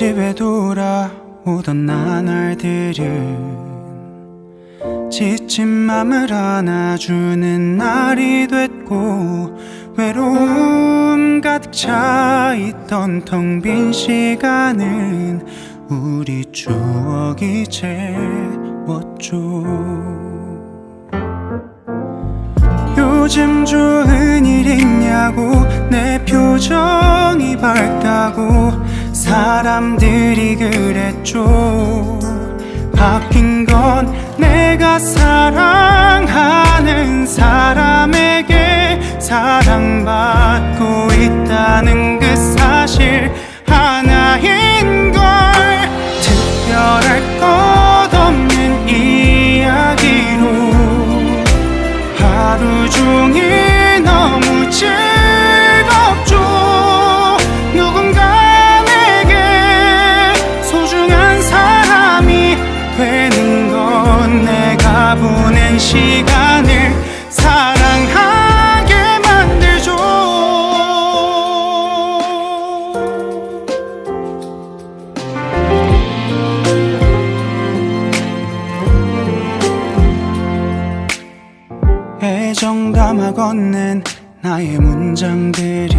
집에 돌아오던 나날들은 지친 맘을 안아주는 날이 됐고 외로움 가득 차 있던 텅 빈 시간은 우리 추억이 채웠죠 요즘 좋은 일 있냐고 내 표정이 밝다고 사람들이 그랬죠. 바뀐 건 내가 사랑하는 사람에게 사랑받고 있다는 그 사실 하나인 걸 특별할 것 없는 이야기로 하루 종일 시간을 사랑하게 만들죠. 애정 담아 건넨 나의 문장들은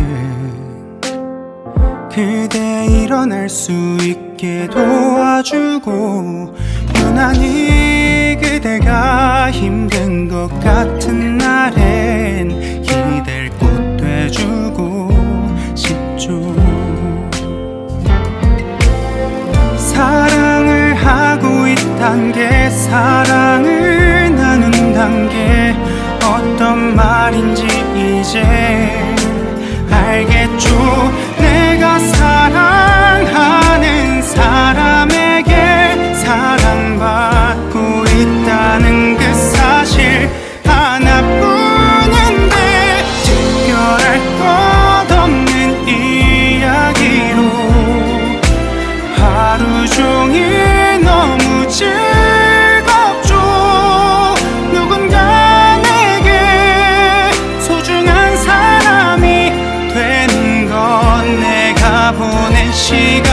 그대 일어날 수 있게 도와주고 유난히 그대가 힘든 것 같은 날엔 기댈 곳 돼주고 시간.